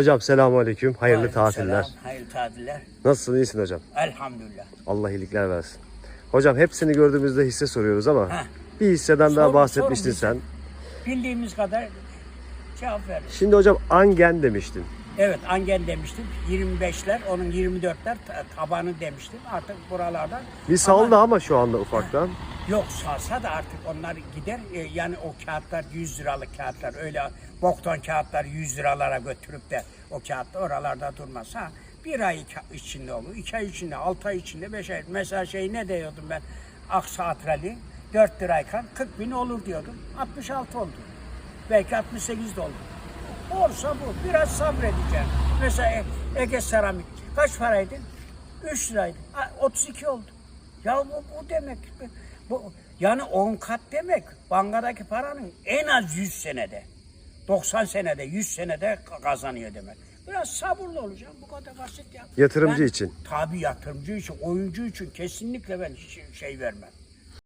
Hocam selamun aleyküm. Hayırlı Aleykümselam, tatiller. Hayırlı tatiller. Nasılsın? iyisin hocam? Elhamdülillah. Allah iyilikler versin. Hocam hepsini gördüğümüzde hisse soruyoruz ama Heh. bir hisseden daha Sorun, bahsetmiştin sen. Bildiğimiz kadar cevap veririz. Şimdi hocam Angen demiştin. Evet Angen demiştim. 25'ler, onun 24'ler ta- tabanı demiştim. Artık buralardan. Bir saldı ama şu anda ufaktan. Yok salsa da artık onlar gider. E, yani o kağıtlar 100 liralık kağıtlar. Öyle boktan kağıtlar 100 liralara götürüp de o kağıtlar oralarda durmaz. Ha, bir ay içinde olur, iki ay içinde, altı ay içinde, beş ay. Mesela şey ne diyordum ben? Aksa Atrali 4 lirayken 40 bin olur diyordum. 66 oldu. Belki 68 de oldu. Olsa bu. Biraz sabredeceğim. Mesela E- Ege Seramik kaç paraydı? 3 liraydı. Ha, 32 oldu. Ya bu, bu demek. Bu, yani 10 kat demek. Bankadaki paranın en az 100 senede. 90 senede, 100 senede kazanıyor demek. Biraz sabırlı olacağım. Bu kadar basit ya. Yatırımcı Ben- için. Tabii yatırımcı için, oyuncu için kesinlikle ben şey vermem.